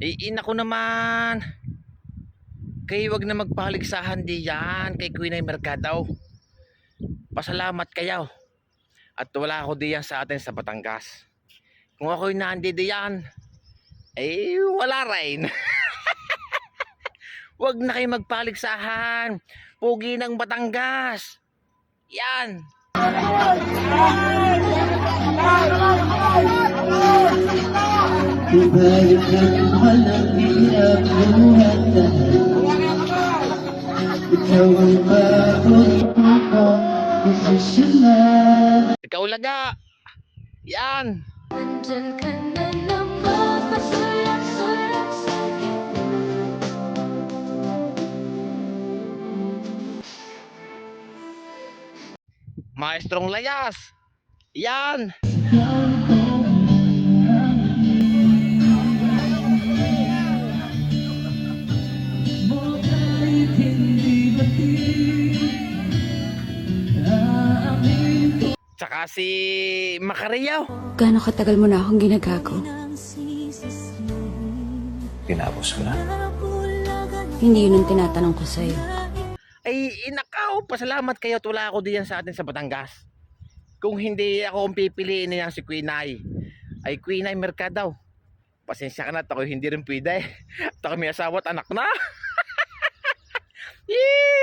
Ay, ina ko naman. Kayo wag na magpahaligsahan di yan kay Queen ay Mercado. Pasalamat kayo. At wala ako diyan sa atin sa Batangas. Kung ako'y nandi diyan, ay wala rin. wag na kayo magpahaligsahan. Pugi ng Batangas. Yan. Ibalik ng walang hirap buhat Ikaw ang laga. Yan. Nandyan ka na naman Pasulat-sulat Maestrong Layas. Yan. Tsaka si Macariaw. Gaano katagal mo na akong ginagago? Tinapos ko na. Hindi yun ang tinatanong ko sa'yo. Ay, inakaw, pasalamat kayo at wala ako diyan sa atin sa Batangas. Kung hindi ako ang pipiliin niya si Queen Ay, ay Queen Ay Mercado. Pasensya ka na, at ako hindi rin pwede. At ako may asawa at anak na. Yee!